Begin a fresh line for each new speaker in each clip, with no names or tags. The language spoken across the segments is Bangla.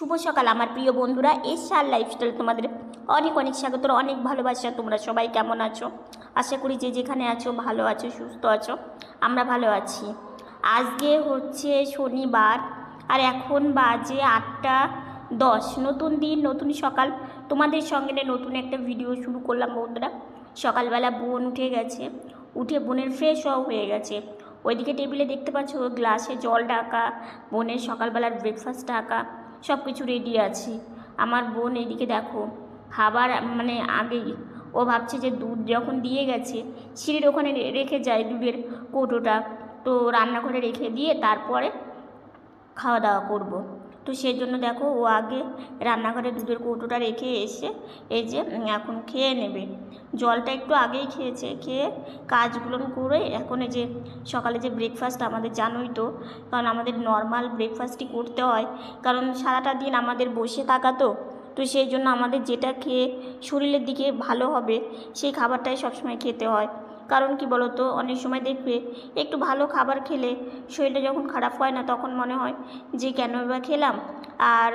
শুভ সকাল, আমার প্রিয় বন্ধুরা। এসআর লাইফস্টাইল তোমাদের অনেক অনেক স্বাগত অনেক ভালোবাসা। তোমরা সবাই কেমন আছো? আশা করি যে যেখানে আছো, ভালো আছো, সুস্থ আছো, আমরা ভালো আছি। আজকে হচ্ছে শনিবার, আর এখন বাজে আটটা দশ। নতুন দিন, নতুন সকাল। তোমাদের সঙ্গে নতুন একটা ভিডিও শুরু করলাম বন্ধুরা। সকালবেলা বোন উঠে গেছে। উঠে বোনের ফ্রেশও হয়ে গেছে। ওইদিকে টেবিলে দেখতে পাচ্ছ গ্লাসে জল ঢাকা, বোনের সকালবেলার ব্রেকফাস্ট ঢাকা। সব কিছু রেডি আছে আমার বোন এদিকে দেখো, খাবার মানে আগে ও ভাবছে যে দুধ যখন দিয়ে গেছে, সিঁড়ির ওখানে রেখে যায় দুধের কৌটোটা তো রান্নাঘরে রেখে দিয়ে তারপরে খাওয়া দাওয়া করব। তো সেই জন্য দেখো ও আগে রান্নাঘরে দুধের কৌটোটা রেখে এসে এই যে এখন খেয়ে নেবে। জলটা একটু আগেই খেয়েছে, খেয়ে কাজগুলো করে এখন এই যে সকালে যে ব্রেকফাস্ট আমাদের জানোই তো, কারণ আমাদের নর্মাল ব্রেকফাস্টই করতে হয়। কারণ সারাটা দিন আমাদের বসে থাকা তো তো সেই জন্য আমাদের যেটা খেয়ে শরীরের দিকে ভালো হবে, সেই খাবারটাই সবসময় খেতে হয়। কারণ কি বলতো? অনেক সময় দেখবে একটু ভালো খাবার খেলে শরীরটা যখন খারাপ হয় না তখন মনে হয় যে কেন বা খেলাম? আর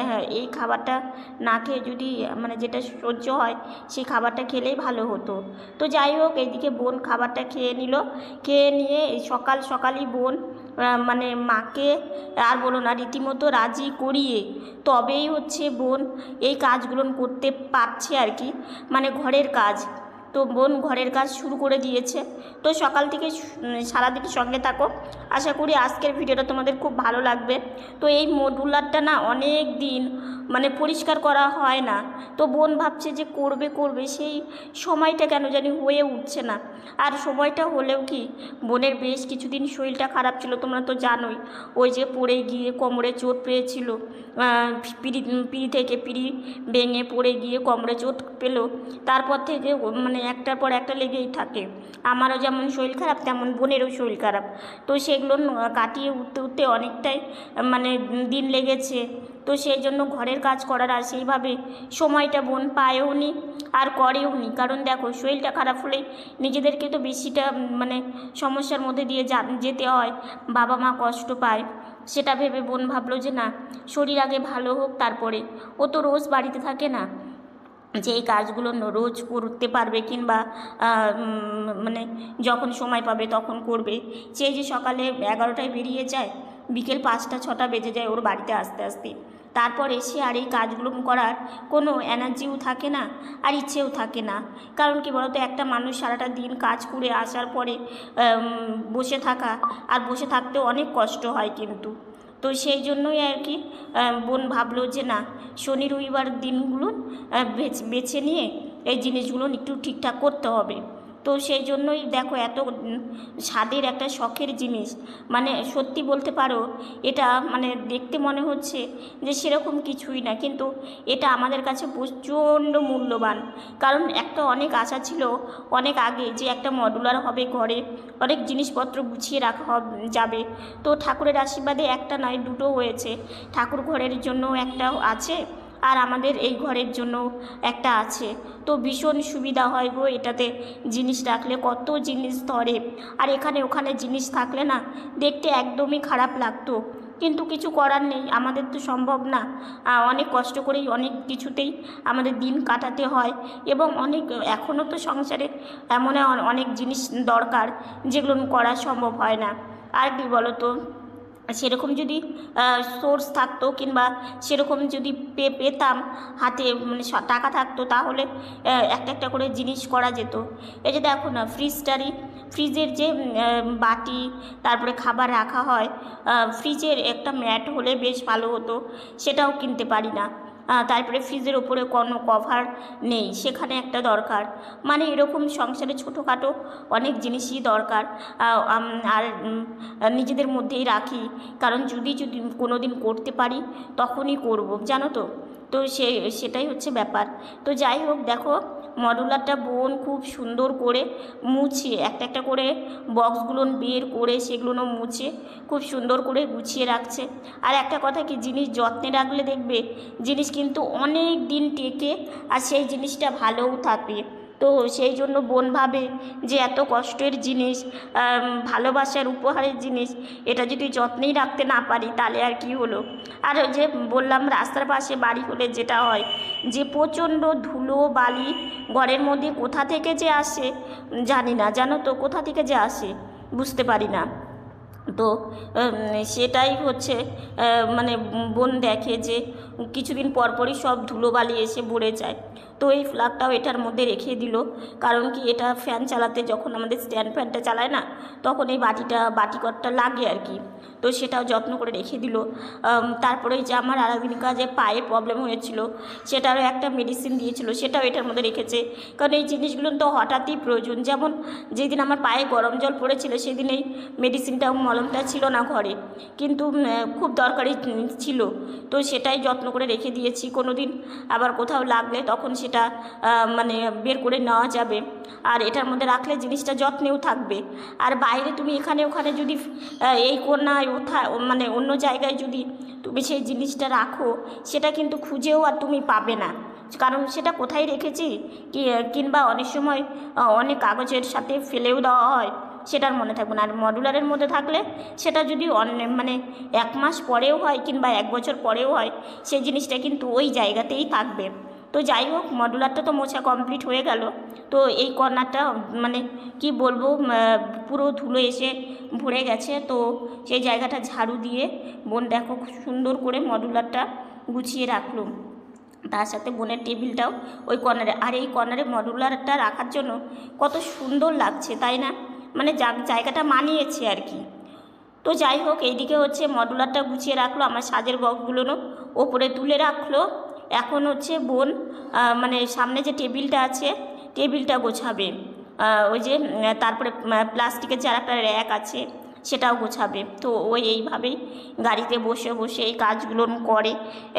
হ্যাঁ, এই খাবারটা না খেয়ে যদি মানে যেটা সহ্য হয় সেই খাবারটা খেলেই ভালো হতো। তো যাই হোক এইদিকে বোন খাবারটা খেয়ে নিল। খেয়ে নিয়ে সকাল সকালই বোন মানে মাকে আর বলো না রীতিমতো রাজি করিয়ে তবেই হচ্ছে বোন এই কাজগুলো করতে পারছে আর কি। মানে ঘরের কাজ। তো বোন ঘরের কাজ শুরু করে দিয়েছে। তো সকাল থেকে উম, সারাদিন সঙ্গে থাকো। আশা করি আজকের ভিডিওটা তোমাদের খুব ভালো লাগবে। তো এই মডুলারটা না অনেক দিন মানে পরিষ্কার করা হয় না। তো বোন ভাবছে যে করবে করবে সেই সময়টা কেন জানি হয়ে উঠছে না। আর সময়টা হলেও কি বোনের বেশ কিছুদিন শরীরটা খারাপ ছিল তোমরা তো জানোই। ওই যে পড়ে গিয়ে কোমরে চোট পেয়েছিল পিড়ি পিড়ি থেকে পিড়ি ভেঙে পড়ে গিয়ে কোমরে চোট পেল। তারপর থেকে ও মানে একটার পর একটা লেগেই থাকে। আমারও যেমন শরীর খারাপ, তেমন বোনেরও শরীর খারাপ। তো সেগুলো কাটিয়ে উঠতে উঠতে অনেকটাই মানে দিন লেগেছে। তো সেই জন্য ঘরের কাজ করার আর সেইভাবে সময়টা বোন পায়ও নি আর করেও নি। কারণ দেখো, শরীরটা খারাপ হলেই নিজেদেরকে তো বেশিটা মানে সমস্যার মধ্যে দিয়ে যেতে হয়, বাবা মা কষ্ট পায়। সেটা ভেবে বোন ভাবলো যে না, শরীর আগে ভালো হোক তারপরে। ও তো রোজ বাড়িতে থাকে না। যে এই কাজগুলো রোজ করতে পারবে কিংবা মানে যখন সময় পাবে তখন করবে। সে যে সকালে এগারোটায় বেরিয়ে যায়, বিকেল পাঁচটা, ছটা বেজে যায় ওর বাড়িতে আসতে আসতে। তারপর এসে আর এই কাজগুলো করার কোনো এনার্জিও থাকে না আর ইচ্ছেও থাকে না। কারণ কি বলতো, একটা মানুষ সারাটা দিন কাজ করে আসার পরে বসে থাকা আর বসে থাকতেও অনেক কষ্ট হয় কিন্তু। তো সেই জন্যই আর কি বোন ভাবলো যে না, শনি রবিবার দিনগুলো বেছে নিয়ে এই জিনিসগুলো একটু ঠিকঠাক করতে হবে। তো সেই জন্যই দেখো এত স্বাদের একটা শখের জিনিস। মানে সত্যি বলতে পারো, এটা মানে দেখতে মনে হচ্ছে যে সেরকম কিছুই না। কিন্তু এটা আমাদের কাছে প্রচণ্ড মূল্যবান। কারণ একটা অনেক আশা ছিল অনেক আগে যে একটা মডুলার হবে ঘরে, অনেক জিনিসপত্র গুছিয়ে রাখা যাবে। তো ঠাকুরের আশীর্বাদে একটা নয়, দুটো হয়েছে। ঠাকুর ঘরের জন্য একটা আছে আর আমাদের এই ঘরের জন্য একটা আছে। তো ভীষণ সুবিধা হয় গো এটাতে জিনিস রাখলে, কত জিনিস ধরে। আর এখানে ওখানে জিনিস থাকলে না দেখতে একদমই খারাপ লাগতো। কিন্তু কিছু করার নেই, আমাদের তো সম্ভব না। অনেক কষ্ট করেই অনেক কিছুতেই আমাদের দিন কাটাতে হয় এবং অনেক, এখনও তো সংসারে এমন অনেক জিনিস দরকার যেগুলো করা সম্ভব হয় না। আর কি বলো তো সেরকম যদি সোর্স থাকতো কিংবা সেরকম যদি পে, পেতাম, হাতে মানে টাকা থাকতো তাহলে একটা একটা করে জিনিস করা যেত। এই যে দেখো না ফ্রিজটারই ফ্রিজের যে বাটি, তারপরে খাবার রাখা হয় ফ্রিজের একটা ম্যাট হলে বেশ ভালো হতো, সেটাও কিনতে পারি না। তারপরে ফ্রিজের ওপরে কোনো কভার নেই, সেখানে একটা দরকার। মানে এরকম সংসারে ছোটোখাটো অনেক জিনিসই দরকার। আর নিজেদের মধ্যেই রাখি। কারণ যদি যদি কোনো দিন করতে পারি, তখনই করব, জানো তো? তো সে, সেটাই হচ্ছে ব্যাপার। তো যাই হোক, দেখো মডুলারটা বোন খুব সুন্দর করে মুছে, একটা একটা করে বক্সগুলো বের করে সেগুলো মুছে, খুব সুন্দর করে গুছিয়ে রাখছে। আর একটা কথা কি, জিনিস যত্নে রাখলে দেখবে, জিনিস কিন্তু অনেক দিন টেকে আর সেই জিনিসটা ভালোও থাকবে। তো সেই জন্য বোন ভাবে যে এত কষ্টের জিনিস ভালোবাসার উপহারের জিনিস, এটা যদি যত্নেই রাখতে না পারি তাহলে আর কি হলো? আর যে বললাম রাস্তার পাশে বাড়ি হলে যেটা হয় যে প্রচণ্ড ধুলো, বালি ঘরের মধ্যে কোথা থেকে যে আসে জানি না, জানো তো কোথা থেকে যে আসে বুঝতে পারি না। তো সেটাই হচ্ছে মানে বোন দেখে যে কিছুদিন পরপরই সব ধুলোবালি এসে ভরে যায়। তো এই ফ্ল্যাগটাও এটার মধ্যে রেখে দিল। কারণ কি এটা ফ্যান চালাতে যখন আমাদের স্ট্যান্ড ফ্যানটা চালায় না, তখন এই বাটিটা বাটিকরটা লাগে আর কি। তো সেটাও যত্ন করে রেখে দিল। তারপরে যে আমার আরেকদিন কাজে পায়ে প্রবলেম হয়েছিল, সেটারও একটা মেডিসিন দিয়েছিল, সেটাও এটার মধ্যে রেখেছে। কারণ এই জিনিসগুলো তো হঠাৎই প্রয়োজন। যেমন যেদিন আমার পায়ে গরম জল পড়েছিল, সেদিন এই মেডিসিনটা মলমটা ছিল না ঘরে। কিন্তু খুব দরকারি ছিল। তো সেটাই যত্ন করে রেখে দিয়েছি। কোনো দিন আবার কোথাও লাগলে তখন সেটা মানে বের করে নেওয়া যাবে। আর এটার মধ্যে রাখলে জিনিসটা যত্নেও থাকবে। আর বাইরে তুমি এখানে ওখানে যদি এই কোনায় ওঠা মানে অন্য জায়গায় যদি তুমি সেই জিনিসটা রাখো, সেটা কিন্তু খুঁজেও আর তুমি পাবে না। কারণ সেটা কোথায় রেখেছি? কি, কিংবা অনেক সময় অনেক কাগজের সাথে ফেলেও দেওয়া হয়, সেটার মনে থাকবে না। আর মডুলারের মধ্যে থাকলে সেটা যদি অন্য মানে এক মাস পরেও হয় কিংবা এক বছর পরেও হয় সেই জিনিসটা কিন্তু ওই জায়গাতেই থাকবে। তো যাই হোক মডুলারটা তো মোছা কমপ্লিট হয়ে গেল। তো এই কর্নারটা মানে কি বলব পুরো ধুলো এসে ভরে গেছে। তো সেই জায়গাটা ঝাড়ু দিয়ে বোন দেখো সুন্দর করে মডুলারটা গুছিয়ে রাখল। তার সাথে বোনের টেবিলটাও ওই কর্নারে আর এই কর্নারে মডুলারটা রাখার জন্য কত সুন্দর লাগছে, তাই না? মানে জায়গাটা মানিয়েছে আর কি। তো যাই হোক, এইদিকে হচ্ছে মডুলারটা গুছিয়ে রাখল। আমার সাজের বক্সগুলো ওপরে তুলে রাখল। এখন হচ্ছে বোন মানে সামনে যে টেবিলটা আছে, টেবিলটা গোছাবে। ওই যে তারপরে প্লাস্টিকের যার একটা র্যাক আছে, সেটাও গোছাবে। তো ওই এইভাবেই গাড়িতে বসে বসে এই কাজগুলো করে।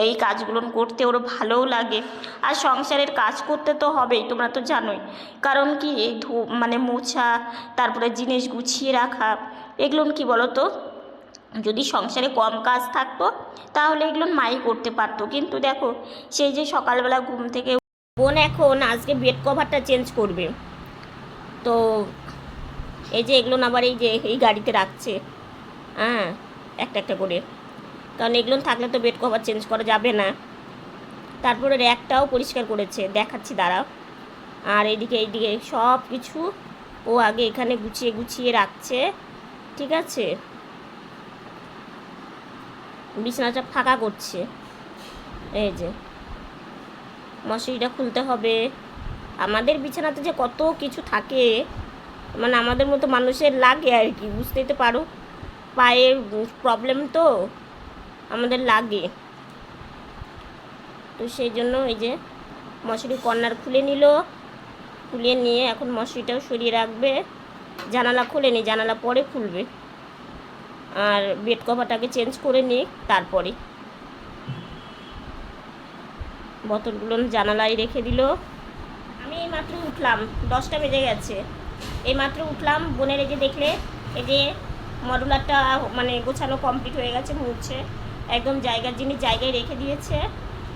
এই কাজগুলো করতে ওর ভালোও লাগে। আর সংসারের কাজ করতে তো হবেই, তোমরা তো জানোই। কারণ কি, এই মানে মোছা, তারপরে জিনিস গুছিয়ে রাখা, এগুলো কি বলো তো যদি সংসারে কম কাজ থাকতো, তাহলে এগুলো মাই করতে পারতো। কিন্তু দেখো, সেই যে সকালবেলা ঘুম থেকে বোন এখন আজকে বেড কভারটা চেঞ্জ করবে। তো এই যে এগুলো আবার এই যে এই গাড়িতে রাখছে। হ্যাঁ একটা একটা করে। কারণ এগুলো থাকলে তো বেড কভার চেঞ্জ করা যাবে না। তারপরে র্যাকটাও পরিষ্কার করেছে। দেখাচ্ছি, দাঁড়াও। আর এইদিকে এইদিকে সব কিছু ও আগে এখানে গুছিয়ে গুছিয়ে রাখছে। ঠিক আছে? বিছানাটা ফাঁকা করছে। এই যে, মশারিটা খুলতে হবে। আমাদের বিছানাতে যে কত কিছু থাকে মানে আমাদের মতো মানুষের লাগে আর কি, বুঝতেই তো পারো। পায়ের প্রবলেম তো আমাদের লাগে। তো সেই জন্য এই যে মশারি কর্নার খুলে নিল। খুলে নিয়ে এখন মশারিটাও সরিয়ে রাখবে। জানালা খুলেনি, জানালা পরে খুলবে। আর বেড কভারটাকে চেঞ্জ করে নিই তারপরে। বোতলগুলো জানালায় রেখে দিল। আমি এই মাত্র উঠলাম, দশটা বেজে গেছে। এই মাত্র উঠলাম, বোনের এই যে দেখলে, এই যে মডুলারটা মানে গোছানো কমপ্লিট হয়ে গেছে মুছছে একদম জায়গার জিনিস জায়গায় রেখে দিয়েছে।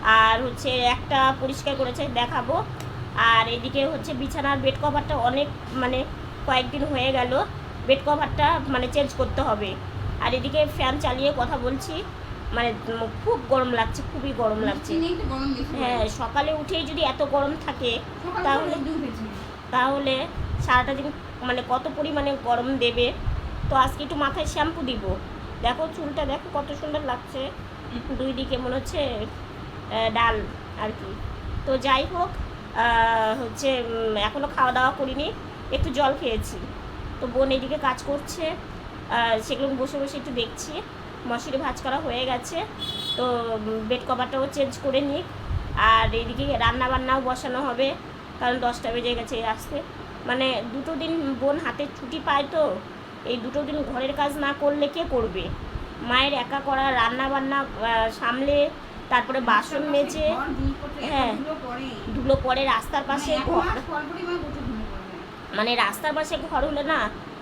আর হচ্ছে একটা পরিষ্কার করেছে, দেখাবো। আর এদিকে হচ্ছে বিছানার বেড কভারটা অনেক মানে কয়েকদিন হয়ে গেল। বেড কভারটা মানে চেঞ্জ করতে হবে। আর এদিকে ফ্যান চালিয়ে কথা বলছি। মানে খুব গরম লাগছে খুবই গরম লাগছে। হ্যাঁ সকালে উঠেই যদি এত গরম থাকে তাহলে তাহলে সারাটা দিন মানে কত পরিমাণে গরম দেবে। তো আজকে একটু মাথায় শ্যাম্পু দিব। দেখো চুলটা দেখো কত সুন্দর লাগছে। দুই দিকে মনে হচ্ছে ডাল আর কি। তো যাই হোক হচ্ছে এখনও খাওয়া দাওয়া করিনি একটু জল খেয়েছি। তো বোন এদিকে কাজ করছে। সেগুলো বসে বসে একটু দেখছি। মশারি ভাজ করা হয়ে গেছে। তো বেড কভারটাও চেঞ্জ করে নিক। আর এদিকে রান্না বান্নাও বসানো হবে কারণ দশটা বেজে গেছে আসতে মানে দুটো দিন বোন হাতে ছুটি পায় তো এই দুটো দিন ঘরের কাজ না করলে কে করবে? মায়ের একা করা রান্না বান্না সামলে তারপরে বাসন মেজে হ্যাঁ। ধুলো পরে রাস্তার পাশে ঘর। মানে রাস্তার পাশে ঘর হলে না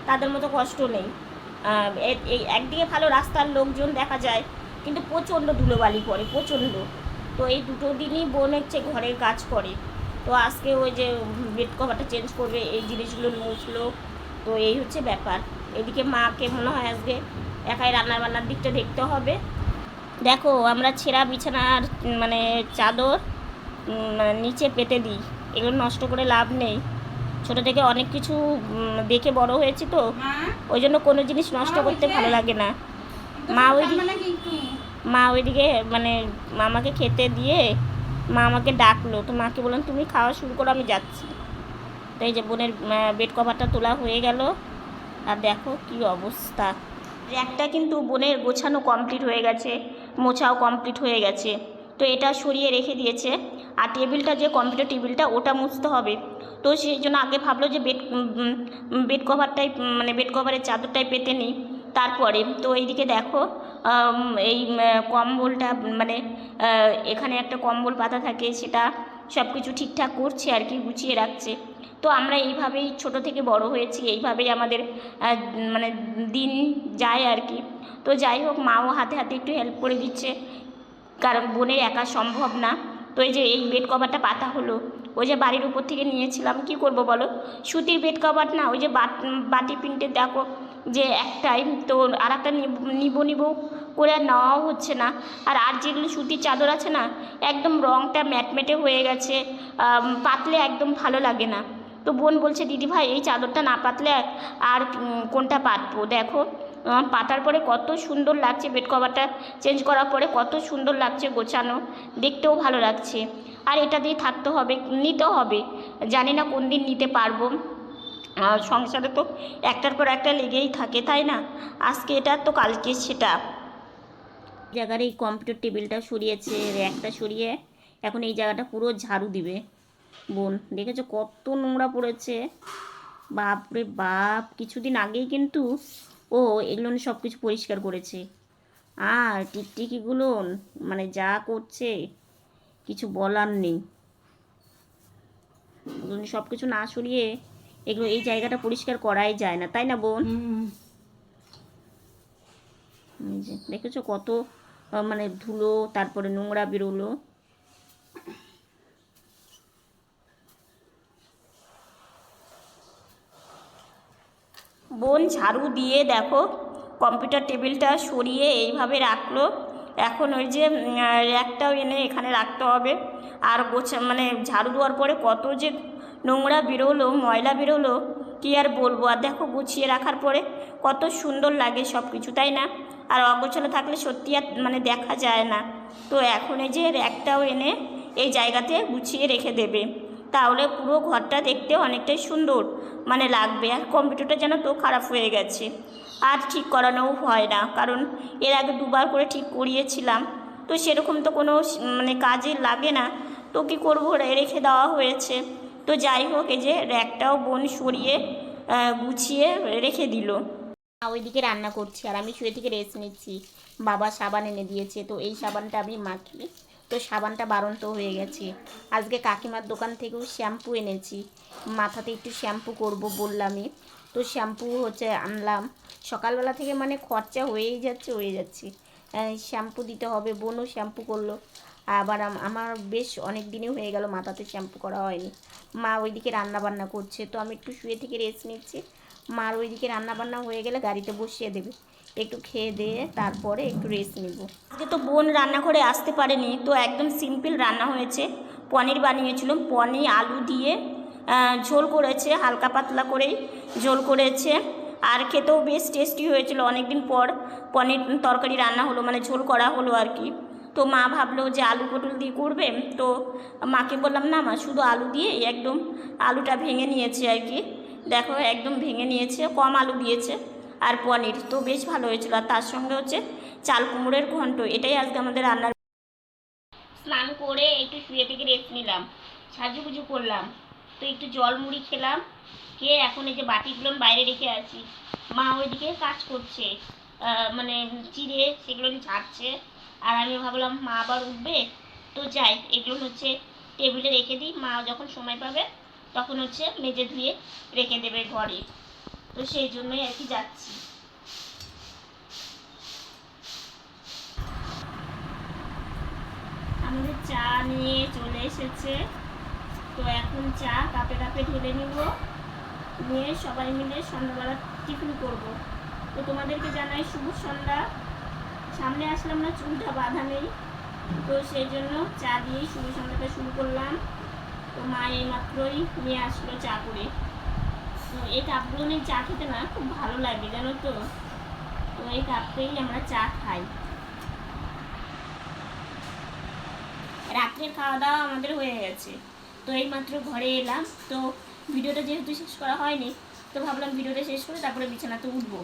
তাদের মতো কষ্ট নেই। এই একদিকে ভালো রাস্তার লোকজন দেখা যায়, কিন্তু প্রচণ্ড ধুলোবালি পড়ে, প্রচণ্ড। তো এই দুটো দিনই বোন হচ্ছে ঘরের কাজ করে। তো আজকে ওই যে বেড কভারটা চেঞ্জ করবে, এই জিনিসগুলো মুছলো তো এই হচ্ছে ব্যাপার। এদিকে মাকে মনে হয় আজকে একাই রান্নার বান্নার দিকটা দেখতে হবে। দেখো, আমরা ছেঁড়া বিছানার মানে চাদর মানে নিচে পেতে দিই। এগুলো নষ্ট করে লাভ নেই। ছোটো থেকে অনেক কিছু দেখে বড় হয়েছি তো। ওই জন্য কোনো জিনিস নষ্ট করতে ভালো লাগে না। মা ওই
তার
দিক-
মানে
মা ওইদিকে মানে মামাকে খেতে দিয়ে মা আমাকে ডাকলো। তো মাকে বললাম তুমি খাওয়া শুরু করো আমি যাচ্ছি। তো এই যে বোনের বেড কভারটা তোলা হয়ে গেল। আর দেখো কি অবস্থা। র্যাকটা কিন্তু বোনের গোছানো কমপ্লিট হয়ে গেছে মোছাও কমপ্লিট হয়ে গেছে। তো এটা সরিয়ে রেখে দিয়েছে। আর টেবিলটা যে কম্পিউটার টেবিলটা ওটা মুছতে হবে। তো সেই জন্য আগে ভাবলো যে বেড বেড কভারটাই মানে বেড কভারের চাদরটাই পেতে নিই। তারপরে তো এইদিকে দেখো এই কম্বলটা মানে এখানে একটা কম্বল পাতা থাকে, সেটা সব কিছু ঠিকঠাক করছে আর কি, গুছিয়ে রাখছে। তো আমরা এইভাবেই ছোট থেকে বড় হয়েছি, এইভাবেই আমাদের মানে দিন যায় আর কি। তো যাই হোক, মাও হাতে হাতে একটু হেল্প করে দিচ্ছে, কারণ বোনের একা সম্ভব না। তো এই যে এই বেড কভারটা পাতা হলো, ওই যে বাড়ির উপর থেকে নিয়েছিলাম, কি করব বলো? সুতির বেড কভার না, ওই যে বাট- বাটি প্রিন্টে দেখো যে একটাই, তো আর একটা নিব নিব করে আর নেওয়াও হচ্ছে না। আর আর যেগুলো সুতির চাদর আছে না, একদম রঙটা ম্যাটমেটে হয়ে গেছে পাতলে একদম ভালো লাগে না। তো বোন বলছে, দিদি ভাই, এই চাদরটা না পাতলে আর কোনটা পাতবো? দেখো পাতার পরে কত সুন্দর লাগছে বেড কভারটা চেঞ্জ করার পরে কত সুন্দর লাগছে গোছানো। দেখতেও ভালো লাগছে। আর এটা দিয়ে থাকতে হবে নিতেও হবে। জানি না কোন দিন নিতে পারব। সংসারে তো একটার পর একটা লেগেই থাকে, তাই না? আজকে এটা তো কালকে সেটা। জায়গার এই কম্পিউটার টেবিলটা সরিয়েছে র্যাকটা সরিয়ে এখন এই জায়গাটা পুরো ঝাড়ু দিবে। বোন, দেখেছ কত নোংরা পড়েছে? বাপরে বাপ, কিছুদিন আগেই কিন্তু ও এগুলো সব কিছু পরিষ্কার করেছে। আর টিকটিকিগুলো মানে যা করছে কিছু বলার নেই। সব কিছু না সরিয়ে এগুলো এই জায়গাটা পরিষ্কার করাই যায় না তাই না বোন? দেখেছ কত মানে ধুলো তারপরে নোংরা বেরোলো। বোন ঝাড়ু দিয়ে দেখো কম্পিউটার টেবিলটা সরিয়ে এইভাবে রাখল। এখন ওই যে র্যাকটাও এনে এখানে রাখতে হবে। আর গোছা মানে ঝাড়ু দেওয়ার পরে কত যে নোংরা বেরোলো, ময়লা বেরোলো, কী আর বলব? আর দেখো গুছিয়ে রাখার পরে কত সুন্দর লাগে সব কিছু তাই না? আর অগোছালো থাকলে সত্যি আর মানে দেখা যায় না। তো এখন এই যে র্যাকটাও এনে এই জায়গাতে গুছিয়ে রেখে দেবে। তাহলে পুরো ঘরটা দেখতে অনেকটাই সুন্দর। মানে লাগবে। আর কম্পিউটারটা যেন তো খারাপ হয়ে গেছে। আর ঠিক করানোও হয় না। কারণ এর আগে দুবার করে ঠিক করিয়েছিলাম। তো সেরকম তো কোনো মানে কাজে লাগে না। তো কী করব? রেখে দেওয়া হয়েছে। তো যাই হোক, এই যে র্যাকটাও বোন সরিয়ে গুছিয়ে রেখে দিল। ওইদিকে রান্না করছি। আর আমি শুয়ে থেকে রেস্ট নিচ্ছি। বাবা সাবান এনে দিয়েছে। তো এই সাবানটা আমি মাখি। তো সাবানটা বারন্ত হয়ে গেছে। আজকে কাকিমার দোকান থেকেও শ্যাম্পু এনেছি। মাথাতে একটু শ্যাম্পু করব বললামই। তো শ্যাম্পু হচ্ছে আনলাম। সকালবেলা থেকে মানে খরচা হয়েই যাচ্ছে, হয়ে যাচ্ছে। শ্যাম্পু দিতে হবে, বোনও শ্যাম্পু করল। আবার আমার বেশ অনেক দিনই হয়ে গেল মাথাতে শ্যাম্পু করা হয়নি। মা ওইদিকে রান্না বান্না করছে। তো আমি একটু শুয়ে থেকে রেস্ট নিচ্ছি। মার ওইদিকে রান্না বান্না হয়ে গেলে গাড়িতে বসিয়ে দেবে। একটু খেয়ে দিয়ে তারপরে একটু রেস্ট নিব। আজকে তো বোন রান্না করে আসতে পারেনি, তো একদম সিম্পল রান্না হয়েছে। পনির বানিয়েছিলাম পনির, আলু দিয়ে ঝোল করেছে, হালকা পাতলা করেই ঝোল করেছে। আর খেতেও বেশ টেস্টি হয়েছিল অনেক দিন পর। পনির তরকারি রান্না হলো মানে ঝোল করা হলো আর কি। তো মা ভাবলো যে আলু পটল দিয়ে করবে, তো মাকে বললাম, না মা, শুধু আলু দিয়ে একদম আলুটা ভেঙে নিয়েছে আর কি। দেখো, একদম ভেঙে নিয়েছে, কম আলু দিয়েছে। আর পনির তো বেশ ভালো হয়েছিল। আর তার সঙ্গে হচ্ছে চাল কুমড়োর ঘন্ট, এটাই আজকে আমাদের রান্নার স্নান করে একটু শুয়ে থেকে রেস্ট নিলাম। সাজুগুজু করলাম। তো একটু জল মুড়ি খেলাম। খেয়ে এখন এই যে বাটিগুলো বাইরে রেখে আছি। মা ওইদিকে কাজ করছে। মানে চিড়ে সেগুলো ছাড়ছে। আর আমি ভাবলাম মা আবার উঠবে। তো যাই, এগুলো হচ্ছে টেবিলে রেখে দিই। মা যখন সময় পাবে, তখন হচ্ছে মেজে ধুয়ে রেখে দেবে ঘরে। তো সেই জন্যই আর কি যাচ্ছি। আমাদের চা নিয়ে চলে এসেছে। তো এখন চা কাপে কাপে ঢেলে নিব। নিয়ে সবাই মিলে সন্ধ্যাবেলা টিফিন করব। তো তোমাদেরকে জানাই শুভ সন্ধ্যা। সামনে আসলাম না, চুলটা বাঁধা নেই। তো সেই জন্য চা দিয়েই শুভ সন্ধ্যাটা শুরু করলাম। তো মা এই মাত্রই নিয়ে আসলো চা করে। এই কাপগুলো নিয়ে চা খেতে না খুব ভালো লাগে, জানো তো? তো এই কাপটাই আমরা চা খাই। রাত্রের খাওয়া দাওয়া আমাদের হয়ে গেছে। তো এই মাত্র ঘরে এলাম। তো ভিডিওটা যেহেতু শেষ করা হয়নি, তো ভাবলাম ভিডিওটা শেষ করে তারপরে বিছানাতে উঠবো।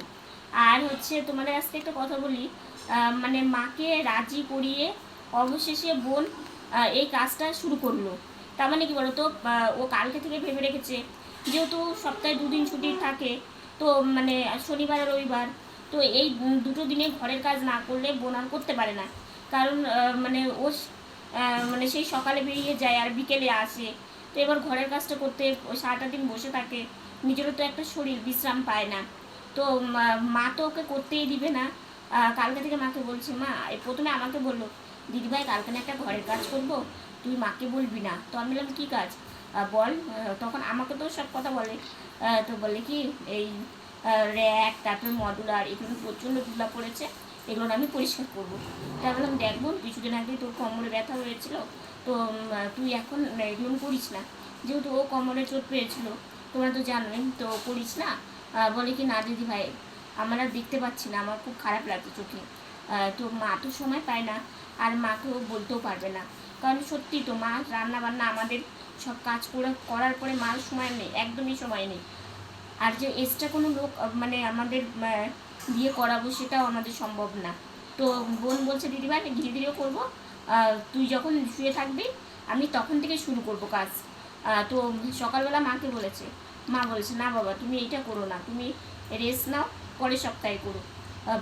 আর হচ্ছে তোমাদের আজকে একটা কথা বলি মানে মাকে রাজি করিয়ে অবশেষে বোন এই কাজটা শুরু করল। তার মানে কি বলতো? ও কালকে থেকে ভেবে রেখেছে যেহেতু সপ্তাহে দুদিন ছুটি থাকে, তো মানে শনিবার আর রবিবার, তো এই দুটো দিনে ঘরের কাজ না করলে বোন আর করতে পারে না। কারণ মানে ও মানে সেই সকালে বেরিয়ে যায় আর বিকেলে আসে। তো এবার ঘরের কাজটা করতে সারাটা দিন বসে থাকে, নিজেরও তো একটা শরীর বিশ্রাম পায় না। তো মা- তো ওকে করতেই দিবে না। কালকে থেকে মাকে বলছে, মা প্রথমে আমাকে বলল, দিদিভাই কালকে একটা ঘরের কাজ করব, তুই মাকে বলবি না। তো আমি বললাম, কী কাজ? বল তখন আমাকে তো সব কথা বলে। তো বলে কি, এই র্যাক, তারপরে মডুলার এগুলো প্রচণ্ড ধুলা পড়েছে, এগুলো আমি পরিষ্কার করব। তাই বললাম দেখব কিছুদিন আগে তোর কোমরে ব্যথা হয়েছিল, তো তুই এখন এগুলো করিস না। যেহেতু ও কোমরে চোট পেয়েছিল, তোমরা তো জানোই, তো করিস না। বলে কি, না দিদি ভাই, আমার আর দেখতে পাচ্ছি না, আমার খুব খারাপ লাগছে চোখে। তো মা তো সময় পায় না, আর মাকেও বলতেও পারবে না। কারণ সত্যি তো মা রান্না বান্না আমাদের সব কাজ করে, করার পরে মাল সময় নেই, একদমই সময় নেই। আর যে এক্সট্রা কোনো লোক মানে আমাদের দিয়ে করাবো সেটাও আমাদের সম্ভব না। তো বোন বলছে দিদিভাই আমি ধীরে ধীরে করব তুই যখন শুয়ে থাকবি, আমি তখন থেকে শুরু করব কাজ। তো সকালবেলা মাকে বলেছে, মা বলেছে, না বাবা, তুমি এইটা করো না, তুমি রেস্ট নাও, পরের সপ্তাহে করো।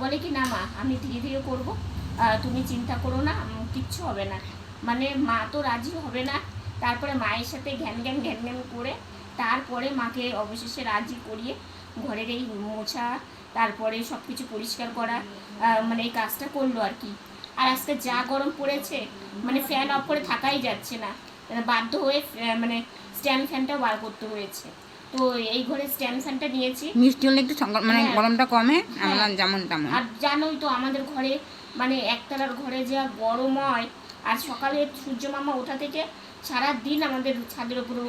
বলে কি, না মা, আমি ধীরে ধীরে করব তুমি চিন্তা করো না কিচ্ছু হবে না। মানে মা তো রাজি হবে না তারপরে মায়ের সাথে ঘ্যান ঘ্যান ঘ্যান ঘ্যান করে তারপরে মাকে অবশেষে রাজি করিয়ে ঘরের এই মোছা তারপরে সব কিছু পরিষ্কার করা মানে এই কাজটা করল আর কি। আর আজকে যা গরম পড়েছে মানে ফ্যান অফ করে থাকাই যাচ্ছে না। বাধ্য হয়ে মানে স্ট্যান্ড ফ্যানটাও বার করতে হয়েছে। তো এই ঘরে স্ট্যান্ড ফ্যানটা নিয়েছি।
মিষ্টি হলে একটু মানে
হ্যাঁ।
গরমটা কমে
হ্যাঁ।
আমরা যেমন তেমন।
আর জানোই তো আমাদের ঘরে মানে একতলার ঘরে যা গরম হয় আর সকালে সূর্য মামা ওঠা থেকে সারা দিন আমাদের ছাদের উপরে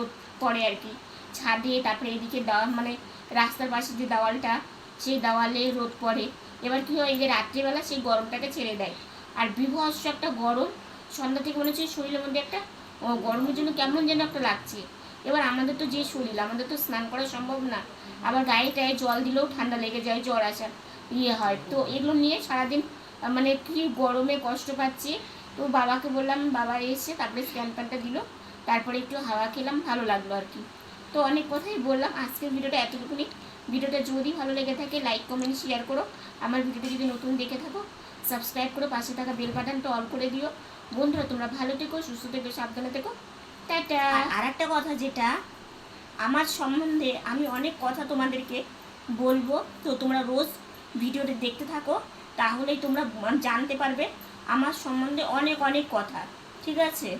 পড়ে আর কি। ছাদে, তারপরে এদিকে দেওয়া মানে রাস্তার পাশে যে দেওয়ালটা, সেই দেওয়ালে রোদ পড়ে। এবার কি হয়, এই যে রাত্রিবেলা সেই গরমটাকে ছেড়ে দেয়। আর বিভৎস একটা গরম, সন্ধ্যা থেকে মনে হচ্ছে শরীরের মধ্যে একটা গরমের জন্য কেমন যেন একটা লাগছে। এবার আমাদের তো যে শরীর, আমাদের তো স্নান করা সম্ভব না। আবার গায়ে টায়ে জল দিলেও ঠান্ডা লেগে যায়, জ্বর আসা ইয়ে হয়। তো এগুলো নিয়ে সারাদিন মানে কি গরমে কষ্ট পাচ্ছি তো বাবাকে বললাম, বাবা এসে তারপরে স্ক্যান প্যানটা দিল, তারপরে একটু হাওয়া খেলাম, ভালো লাগল আর কি। তো অনেক কথাই বললাম, আজকের ভিডিওটা এতটুকুনি। ভিডিওটা যদি ভালো লেগে থাকে লাইক কমেন্ট শেয়ার করো। আমার ভিডিওটা যদি নতুন দেখে থাকো সাবস্ক্রাইব করো, পাশে থাকা বেল বাটনটা অল করে দিও। বন্ধুরা, তোমরা ভালো থেকো, সুস্থ থেকো, সাবধানে থেকো। টাটা! আর একটা কথা যেটা, আমার সম্বন্ধে আমি অনেক কথা তোমাদেরকে বলব। তো তোমরা রোজ ভিডিওটা দেখতে থাকো, তাহলেই তোমরা জানতে পারবে। আমার সম্বন্ধে অনেক অনেক কথা ঠিক আছে?